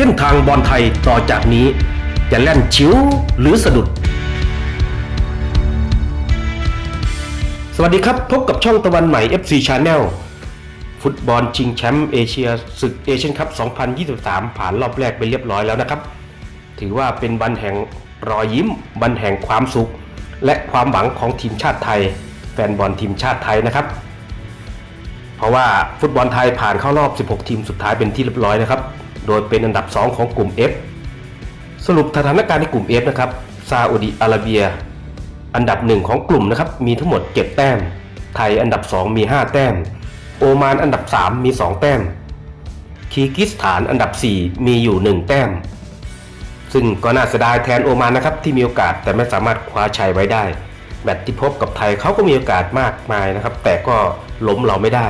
เส้นทางบอลไทยต่อจากนี้จะแล่นชิวหรือสะดุด สวัสดีครับ พบกับช่องตะวันใหม่ FC Channel ฟุตบอลชิงแชมป์เอเชียศึกเอเชียนคัพ 2023 ผ่านรอบแรกไปเรียบร้อยแล้วนะครับ ถือว่าเป็นวันแห่งรอยยิ้ม วันแห่งความสุข และความหวังของทีมชาติไทย แฟนบอลทีมชาติไทยนะครับ เพราะว่าฟุตบอลไทยผ่านเข้ารอบ 16 ทีมสุดท้ายเป็นที่เรียบร้อยนะครับ โดยเป็นอันดับ 2 ของกลุ่ม F สรุปสถานการณ์ในกลุ่ม F นะครับซาอุดิอาระเบีย อันดับหนึ่งของกลุ่มนะครับมีทั้งหมด 7 แต้ม ไทยอันดับ 2 มี 5 แต้ม โอมานอันดับ 3 มี 2 แต้มคีร์กิสถานอันดับ 4 มีอยู่ 1 แต้ม ซึ่งก็น่าเสียดายแทนโอมานนะครับที่มีโอกาสแต่ไม่สามารถคว้าชัยไว้ได้แมตช์ที่พบกับไทยเขาก็มีโอกาสมากมายนะครับ แต่ก็ล้มเราไม่ได้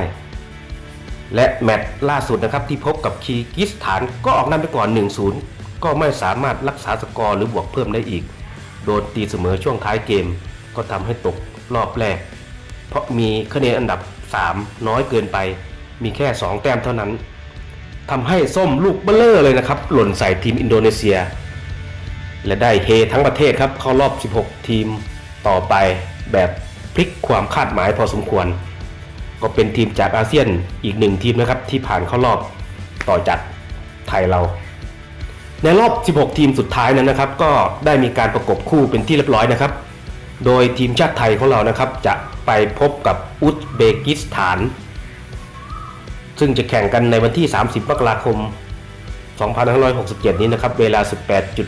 และแมตช์ล่าสุดนะครับที่พบกับคีกิสถานก็ออกนำไปก่อน 1-0 ก็ไม่สามารถรักษาสกอร์หรือบวกเพิ่มได้อีก โดนตีเสมอช่วงท้ายเกม ก็ทำให้ตกรอบแรก เพราะมีคะแนนอันดับ 3 น้อยเกินไป มีแค่ 2 แต้มเท่านั้นทำให้ส้มลูกเบลเลอร์เลยนะครับ หล่นใส่ทีมอินโดนีเซีย และได้เฮทั้งประเทศครับเข้ารอบ 16 ทีมต่อไปแบบพลิกความคาดหมายพอสมควร ก็เป็นทีมจากอาเซียนอีกหนึ่งทีมนะครับที่ผ่านเข้ารอบต่อจากไทยเรา ในรอบ 16 ทีมสุดท้ายนั้นนะครับ ก็ได้มีการประกบคู่เป็นที่เรียบร้อยนะครับ โดยทีมชาติไทยของเรานะครับ จะไปพบกับอุซเบกิสถาน ซึ่งจะแข่งกันในวันที่ 30 มกราคม 2567 นี้นะครับ เวลา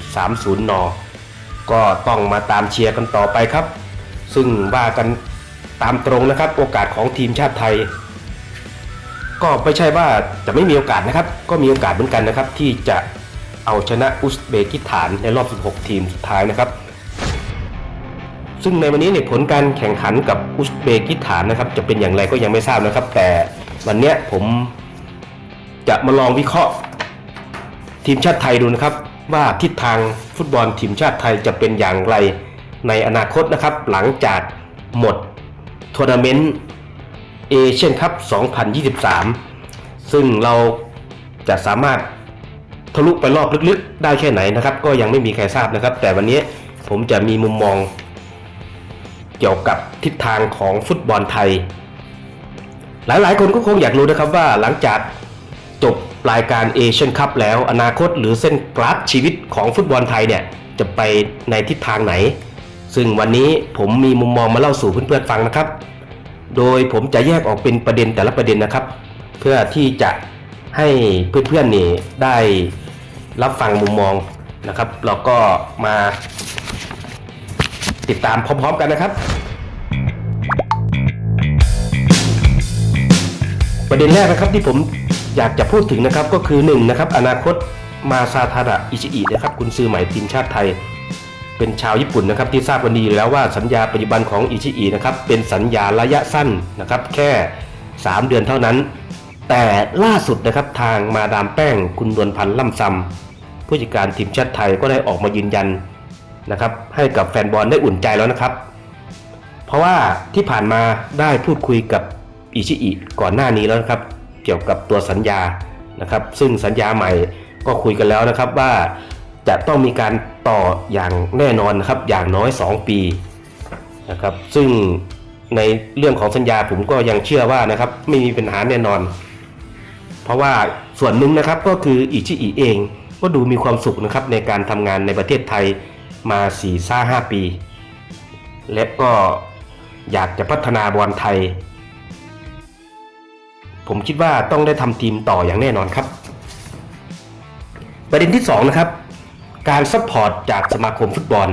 18.30 น ก็ต้องมาตามเชียร์กันต่อไปครับ ซึ่งว่ากัน ตามตรงนะครับ โอกาสของทีมชาติไทย ก็ไม่ใช่ว่าจะไม่มีโอกาสนะครับ ก็มีโอกาสเหมือนกันนะครับ ที่จะเอาชนะอุซเบกิสถานในรอบ 16 ทีมสุดท้ายนะครับ ซึ่งในวันนี้เนี่ยผลการแข่งขันกับอุซเบกิสถานนะครับ จะเป็นอย่างไรก็ยังไม่ทราบนะครับ แต่วันนี้ผมจะมาลองวิเคราะห์ ทีมชาติไทยดูนะครับ ว่าทิศทางฟุตบอลทีมชาติไทยจะเป็นอย่างไรในอนาคตนะครับ หลังจากหมด ทัวร์นาเมนต์เอเชียนคัพ 2023 ซึ่งเราจะสามารถทะลุไปรอบลึกๆ ได้แค่ไหนนะครับ ก็ยังไม่มีใครทราบนะครับ แต่วันนี้ผมจะมีมุมมอง เกี่ยวกับทิศทางของฟุตบอลไทย หลายๆ คนก็คงอยากรู้นะครับว่าหลังจากจบรายการเอเชียนคัพแล้วอนาคตหรือเส้นกราฟชีวิตของฟุตบอลไทยเนี่ย จะไปในทิศทางไหน ซึ่งวันนี้ผมมีมุมมองมาเล่าสู่เพื่อนๆฟังนะครับ โดยผมจะแยกออกเป็นประเด็นแต่ละประเด็นนะครับ เพื่อที่จะให้เพื่อนๆนี่ได้รับฟังมุมมองนะครับเราก็มาติดตามพร้อมๆกันนะครับ ประเด็นแรกนะครับที่ผมอยากจะพูดถึงนะครับก็คือ1นะครับอนาคตมาซาทาระอิชิอินะครับกุนซือใหม่ทีมชาติไทย เป็นชาวญี่ปุ่นนะครับที่ทราบกันดีแล้วว่าสัญญาปัจจุบันของอิชิอินะครับเป็นสัญญาระยะสั้นนะครับแค่ 3 เดือนเท่านั้น แต่ล่าสุดนะครับทางมาดามแป้งคุณดวนพันธ์ล่ำซำผู้จัดการทีมชาติไทยก็ได้ออกมายืนยันนะครับให้กับแฟนบอลได้อุ่นใจแล้วนะครับ เพราะว่าที่ผ่านมาได้พูดคุยกับอิชิอิก่อนหน้านี้แล้วนะครับ เกี่ยวกับตัวสัญญานะครับ ซึ่งสัญญาใหม่ก็คุยกันแล้วนะครับว่า จะต้องมีการต่ออย่างแน่นอนนะครับอย่างน้อย 2 ปีนะครับซึ่งในเรื่องของสัญญาผมก็ยังเชื่อว่านะครับไม่มีปัญหาแน่นอน เพราะว่าส่วนหนึ่งนะครับก็คืออิชิอิเองก็ดูมีความสุขนะครับในการทำงานในประเทศไทยมา4ี่ซ่าห้าปี และก็อยากจะพัฒนาบอลไทย ผมคิดว่าต้องได้ทำทีมต่ออย่างแน่นอนครับ ประเด็นที่2นะครับ การซัพพอร์ตจากสมาคมฟุตบอล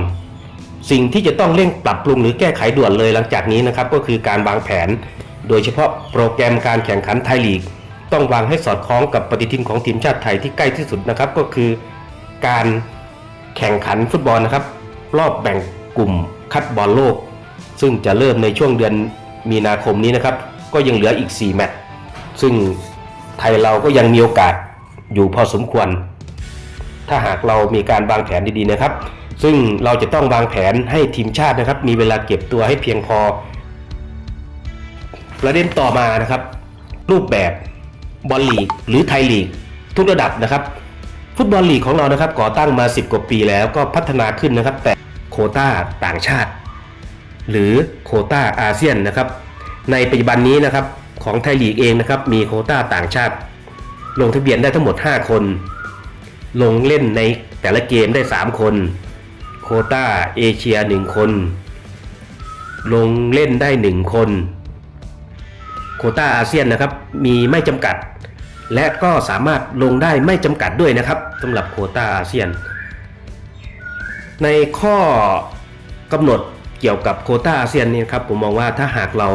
สิ่งที่จะต้องเร่งปรับปรุงหรือแก้ไขด่วนเลยหลังจากนี้นะครับก็คือการวางแผน โดยเฉพาะโปรแกรมการแข่งขันไทยลีก ต้องวางให้สอดคล้องกับปฏิทินของทีมชาติไทยที่ใกล้ที่สุดนะครับก็คือการแข่งขันฟุตบอลนะครับ รอบแบ่งกลุ่มคัดบอลโลก ซึ่งจะเริ่มในช่วงเดือนมีนาคมนี้นะครับ ก็ยังเหลืออีก 4 แมตช์ซึ่งไทยเราก็ยังมีโอกาสอยู่พอสมควร ถ้าหากเรามีการวางแผนดีๆนะครับ ซึ่งเราจะต้องวางแผนให้ทีมชาตินะครับ มีเวลาเก็บตัวให้เพียงพอ ประเด็นต่อมานะครับ รูปแบบบอลลีกหรือไทยลีก ทุกระดับนะครับ ฟุตบอลลีกของเรานะครับก่อตั้งมา 10 กว่าปีแล้วก็พัฒนาขึ้นนะครับ แต่โคต้าต่างชาติ หรือโคต้าอาเซียนนะครับ ในปัจจุบันนี้นะครับของไทยลีกเองนะครับมีโคต้าต่างชาติ ลงทะเบียนได้ทั้งหมด 5 คน ลงเล่นในแต่ละเกมได้ 3 คน โคต้าเอเชีย 1 คน ลงเล่นได้ 1 คน โคต้าอาเซียนนะครับ มีไม่จำกัด และก็สามารถลงได้ไม่จำกัดด้วยนะครับสำหรับโคต้าอาเซียน ในข้อกำหนดเกี่ยวกับโคต้าอาเซียนนี่ครับผมมองว่าถ้าหากเรา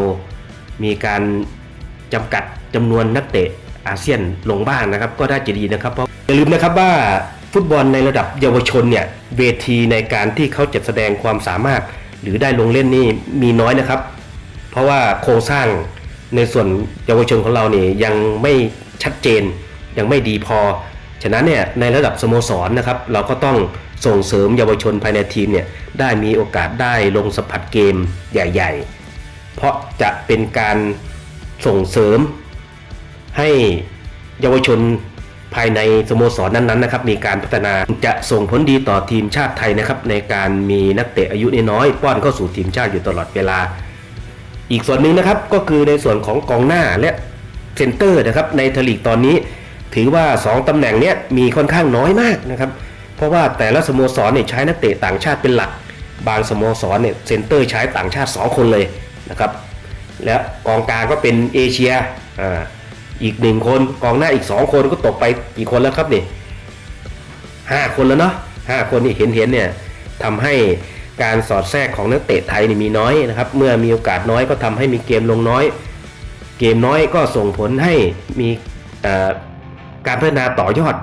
มีการจำกัดจำนวนนักเตะอาเซียนลงบ้างนะครับ ก็ได้จะดีนะครับเพราะ ลืมนะครับว่าฟุตบอลในระดับเยาวชนเนี่ยเวทีในการที่เขาจะแสดงความสามารถ หรือได้ลงเล่นนี่มีน้อยนะครับ เพราะว่าโครงสร้างในส่วนเยาวชนของเราเนี่ยยังไม่ชัดเจนยังไม่ดีพอ ฉะนั้นเนี่ยในระดับสโมสรนะครับ เราก็ต้องส่งเสริมเยาวชนภายในทีมเนี่ยได้มีโอกาสได้ลงสัมผัสเกมใหญ่ ๆ เพราะจะเป็นการส่งเสริมให้เยาวชน ภายในสโมสรนั้นๆนะครับมีการพัฒนาจะส่งผลดีต่อทีมชาติไทยนะครับในการมีนักเตะอายุน้อยป้อนเข้าสู่ทีมชาติอยู่ตลอดเวลา อีกส่วนหนึ่งนะครับก็คือในส่วนของกองหน้าและเซนเตอร์นะครับในทลีกตอนนี้ ถือว่า 2ตำแหน่งเนี้ยมีค่อนข้างน้อยมากนะครับเพราะว่าแต่ละสโมสรเนี่ยใช้นักเตะต่างชาติเป็นหลัก บางสโมสรเนี่ยเซนเตอร์ใช้ต่างชาติ 2 คนเลยนะครับและกองกลางก็เป็นเอเชียอ่า อีกหนึ่งคนกองหน้าอีก2คนก็ตกไปกี่คนแล้วครับนี่ห้าคนแล้วเนาะห้าคนนี่เห็นเห็นเนี่ยทำให้การสอดแทรกของนักเตะไทยนี่มีน้อยนะครับ เมื่อมีโอกาสน้อยก็ทำให้มีเกมลงน้อย เกมน้อยก็ส่งผลให้มีการพัฒนาต่อยอด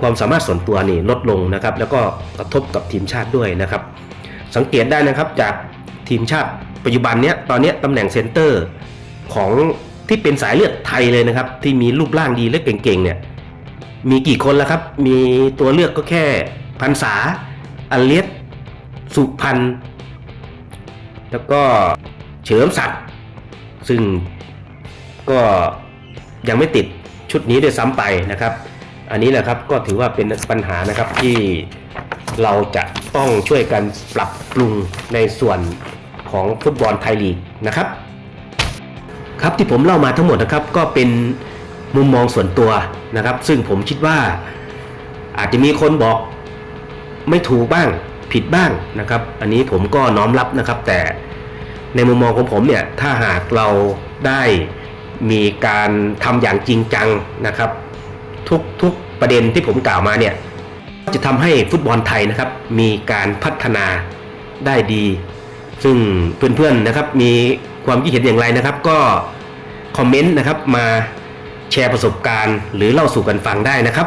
ความสามารถส่วนตัวนี่ลดลงนะครับ แล้วก็กระทบกับทีมชาติด้วยนะครับ สังเกตได้นะครับจากทีมชาติปัจจุบันเนี้ยตอนเนี้ยตำแหน่งเซนเตอร์ของ ที่เป็นสายเลือดไทยเลยนะครับ ที่มีรูปร่างดีและเก่งๆเนี่ยมีกี่คนแล้วครับ มีตัวเลือกก็แค่พันษาอเลียสสุพันแล้วก็เฉลิมศักดิ์ซึ่งก็ยังไม่ติดชุดนี้ด้วยซ้ำไปนะครับ อันนี้แหละครับก็ถือว่าเป็นปัญหานะครับที่เราจะต้องช่วยกันปรับปรุงในส่วนของฟุตบอลไทยลีกนะครับ ครับที่ผมเล่ามาทั้งหมดนะครับก็เป็นมุมมองส่วนตัวนะครับ ซึ่งผมคิดว่าอาจจะมีคนบอกไม่ถูกบ้างผิดบ้างนะครับ อันนี้ผมก็น้อมรับนะครับ แต่ในมุมมองของผมเนี่ยถ้าหากเราได้มีการทำอย่างจริงจังนะครับ ทุกทุกประเด็นที่ผมกล่าวมาเนี่ยจะทำให้ฟุตบอลไทยนะครับ มีการพัฒนาได้ดี ซึ่งเพื่อนๆนะครับมี ความคิดเห็นอย่างไรนะครับ ก็คอมเมนต์นะครับมาแชร์ประสบการณ์ หรือเล่าสู่กันฟังได้นะครับ